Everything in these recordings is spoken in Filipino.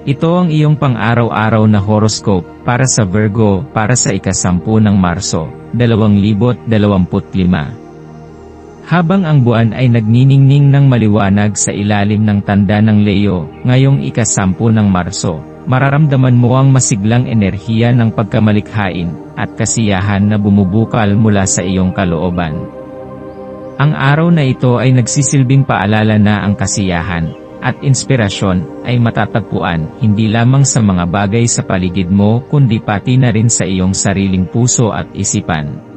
Ito ang iyong pang-araw-araw na horoscope para sa Virgo para sa ikasampu ng Marso, 2025. Habang ang buwan ay nagniningning ng maliwanag sa ilalim ng tanda ng Leo, ngayong ikasampu ng Marso, mararamdaman mo ang masiglang enerhiya ng pagkamalikhain at kasiyahan na bumubukal mula sa iyong kalooban. Ang araw na ito ay nagsisilbing paalala na ang kasiyahan, at inspirasyon ay matatagpuan hindi lamang sa mga bagay sa paligid mo kundi pati na rin sa iyong sariling puso at isipan.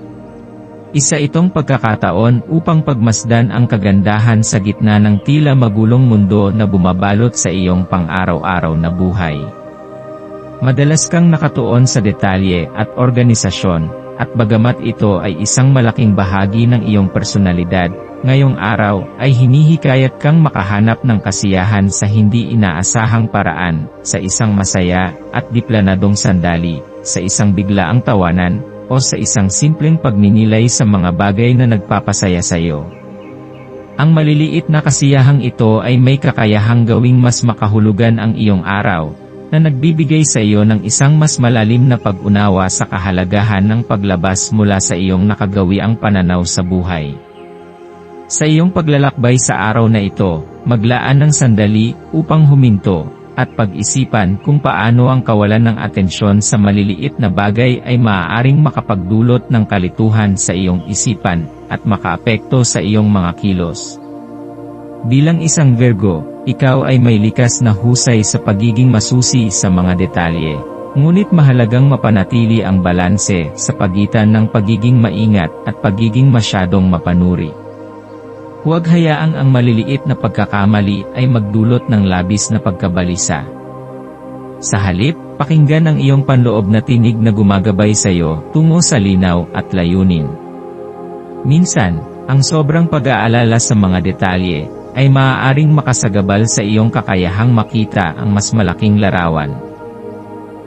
Isa itong pagkakataon upang pagmasdan ang kagandahan sa gitna ng tila magulong mundo na bumabalot sa iyong pang-araw-araw na buhay. Madalas kang nakatuon sa detalye at organisasyon, at bagamat ito ay isang malaking bahagi ng iyong personalidad, ngayong araw ay hinihikayat kang makahanap ng kasiyahan sa hindi inaasahang paraan, sa isang masaya at diplanadong sandali, sa isang biglaang tawanan, o sa isang simpleng pagninilay sa mga bagay na nagpapasaya sa iyo. Ang maliliit na kasiyahang ito ay may kakayahang gawing mas makahulugan ang iyong araw, na nagbibigay sa iyo ng isang mas malalim na pag-unawa sa kahalagahan ng paglabas mula sa iyong nakagawiang pananaw sa buhay. Sa iyong paglalakbay sa araw na ito, maglaan ng sandali upang huminto at pag-isipan kung paano ang kawalan ng atensyon sa maliliit na bagay ay maaaring makapagdulot ng kalituhan sa iyong isipan at makaapekto sa iyong mga kilos. Bilang isang Virgo, ikaw ay may likas na husay sa pagiging masusi sa mga detalye. Ngunit mahalagang mapanatili ang balanse sa pagitan ng pagiging maingat at pagiging masyadong mapanuri. Huwag hayaang ang maliliit na pagkakamali ay magdulot ng labis na pagkabalisa. Sa halip, pakinggan ang iyong panloob na tinig na gumagabay sa iyo tungo sa linaw at layunin. Minsan, ang sobrang pag-aalala sa mga detalye ay maaaring makasagabal sa iyong kakayahang makita ang mas malaking larawan.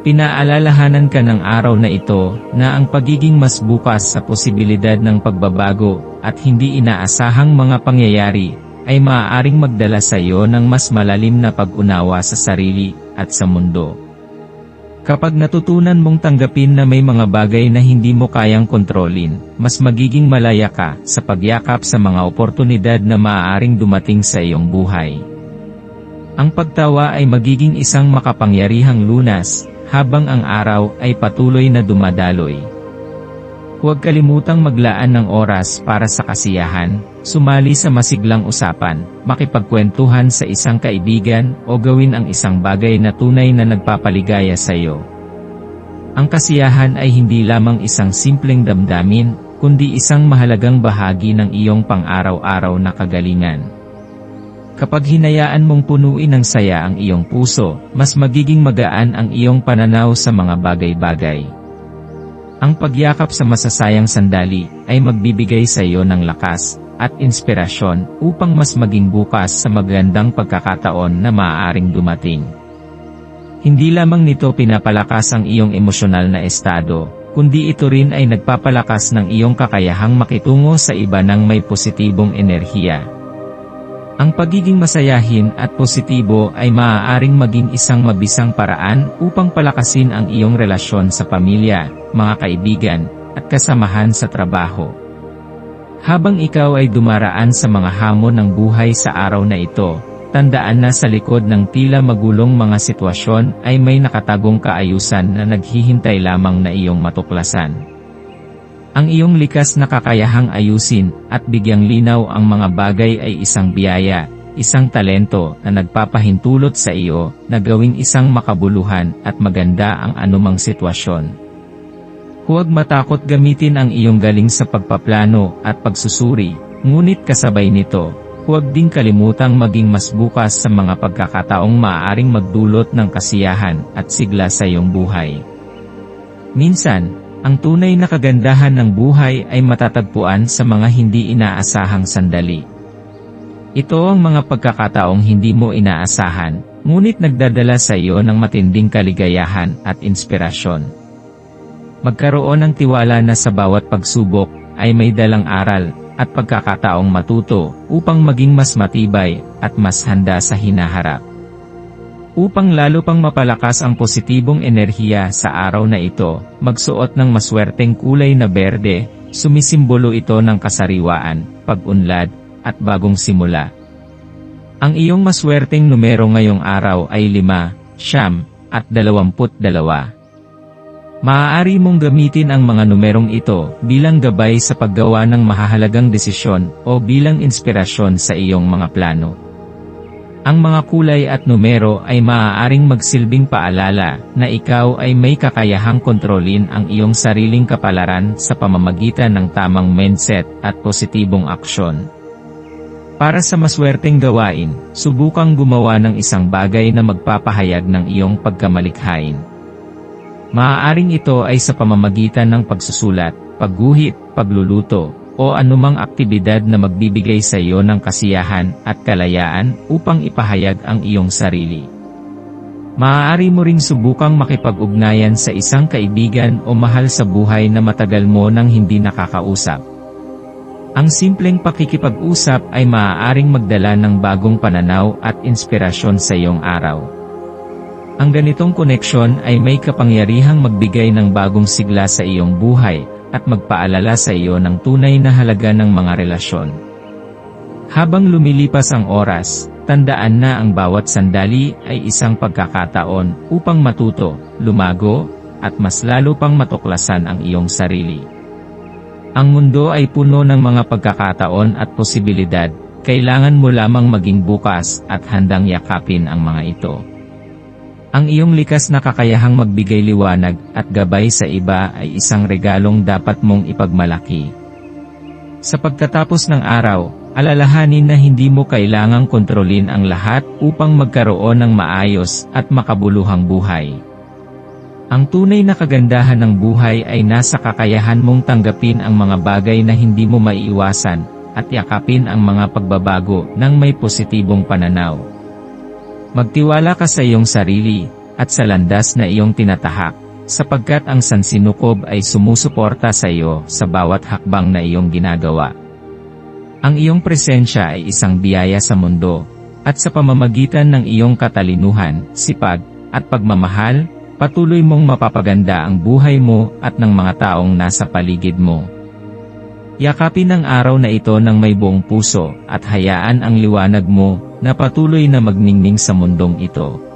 Pinaalalahanan ka ng araw na ito na ang pagiging mas bukas sa posibilidad ng pagbabago at hindi inaasahang mga pangyayari ay maaaring magdala sa iyo ng mas malalim na pag-unawa sa sarili at sa mundo. Kapag natutunan mong tanggapin na may mga bagay na hindi mo kayang kontrolin, mas magiging malaya ka sa pagyakap sa mga oportunidad na maaaring dumating sa iyong buhay. Ang pagtawa ay magiging isang makapangyarihang lunas, habang ang araw ay patuloy na dumadaloy. Huwag kalimutang maglaan ng oras para sa kasiyahan, sumali sa masiglang usapan, makipagkwentuhan sa isang kaibigan, o gawin ang isang bagay na tunay na nagpapaligaya sa iyo. Ang kasiyahan ay hindi lamang isang simpleng damdamin, kundi isang mahalagang bahagi ng iyong pang-araw-araw na kagalingan. Kapag hinayaan mong punuin ng saya ang iyong puso, mas magiging magaan ang iyong pananaw sa mga bagay-bagay. Ang pagyakap sa masasayang sandali ay magbibigay sa iyo ng lakas at inspirasyon upang mas maging bukas sa magandang pagkakataon na maaaring dumating. Hindi lamang nito pinapalakas ang iyong emosyonal na estado, kundi ito rin ay nagpapalakas ng iyong kakayahang makitungo sa iba ng may positibong enerhiya. Ang pagiging masayahin at positibo ay maaaring maging isang mabisang paraan upang palakasin ang iyong relasyon sa pamilya, mga kaibigan, at kasamahan sa trabaho. Habang ikaw ay dumaraan sa mga hamon ng buhay sa araw na ito, tandaan na sa likod ng tila magulong mga sitwasyon ay may nakatagong kaayusan na naghihintay lamang na iyong matuklasan. Ang iyong likas na kakayahang ayusin at bigyang linaw ang mga bagay ay isang biyaya, isang talento na nagpapahintulot sa iyo na gawing isang makabuluhan at maganda ang anumang sitwasyon. Huwag matakot gamitin ang iyong galing sa pagpaplano at pagsusuri, ngunit kasabay nito, huwag ding kalimutang maging mas bukas sa mga pagkakataong maaaring magdulot ng kasiyahan at sigla sa iyong buhay. Minsan, ang tunay na kagandahan ng buhay ay matatagpuan sa mga hindi inaasahang sandali. Ito ang mga pagkakataong hindi mo inaasahan, ngunit nagdadala sa iyo ng matinding kaligayahan at inspirasyon. Magkaroon ng tiwala na sa bawat pagsubok ay may dalang aral at pagkakataong matuto upang maging mas matibay at mas handa sa hinaharap. Upang lalo pang mapalakas ang positibong enerhiya sa araw na ito, magsuot ng maswerteng kulay na berde, sumisimbolo ito ng kasariwaan, pag-unlad, at bagong simula. Ang iyong maswerteng numero ngayong araw ay 5, siyam, at 22. Maaari mong gamitin ang mga numerong ito bilang gabay sa paggawa ng mahahalagang desisyon o bilang inspirasyon sa iyong mga plano. Ang mga kulay at numero ay maaaring magsilbing paalala na ikaw ay may kakayahang kontrolin ang iyong sariling kapalaran sa pamamagitan ng tamang mindset at positibong aksyon. Para sa maswerteng gawain, subukang gumawa ng isang bagay na magpapahayag ng iyong pagkamalikhain. Maaaring ito ay sa pamamagitan ng pagsusulat, pagguhit, pagluluto, o anumang aktibidad na magbibigay sa iyo ng kasiyahan at kalayaan upang ipahayag ang iyong sarili. Maaari mo ring subukang makipag-ugnayan sa isang kaibigan o mahal sa buhay na matagal mo nang hindi nakakausap. Ang simpleng pakikipag-usap ay maaaring magdala ng bagong pananaw at inspirasyon sa iyong araw. Ang ganitong koneksyon ay may kapangyarihang magbigay ng bagong sigla sa iyong buhay, at magpaalala sa iyo ng tunay na halaga ng mga relasyon. Habang lumilipas ang oras, tandaan na ang bawat sandali ay isang pagkakataon upang matuto, lumago, at mas lalo pang matuklasan ang iyong sarili. Ang mundo ay puno ng mga pagkakataon at posibilidad, kailangan mo lamang maging bukas at handang yakapin ang mga ito. Ang iyong likas na kakayahang magbigay liwanag at gabay sa iba ay isang regalong dapat mong ipagmalaki. Sa pagtatapos ng araw, alalahanin na hindi mo kailangang kontrolin ang lahat upang magkaroon ng maayos at makabuluhang buhay. Ang tunay na kagandahan ng buhay ay nasa kakayahan mong tanggapin ang mga bagay na hindi mo maiiwasan, at yakapin ang mga pagbabago ng may positibong pananaw. Magtiwala ka sa iyong sarili, at sa landas na iyong tinatahak, sapagkat ang sansinukob ay sumusuporta sa iyo sa bawat hakbang na iyong ginagawa. Ang iyong presensya ay isang biyaya sa mundo, at sa pamamagitan ng iyong katalinuhan, sipag, at pagmamahal, patuloy mong mapapaganda ang buhay mo at ng mga taong nasa paligid mo. Yakapin ang araw na ito ng may buong puso at hayaan ang liwanag mo na patuloy na magningning sa mundong ito.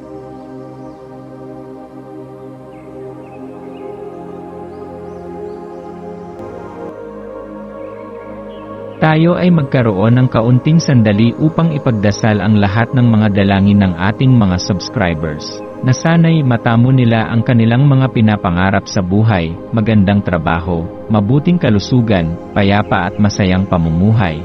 Tayo ay magkaroon ng kaunting sandali upang ipagdasal ang lahat ng mga dalangin ng ating mga subscribers, na sana'y matamo nila ang kanilang mga pinapangarap sa buhay, magandang trabaho, mabuting kalusugan, payapa at masayang pamumuhay,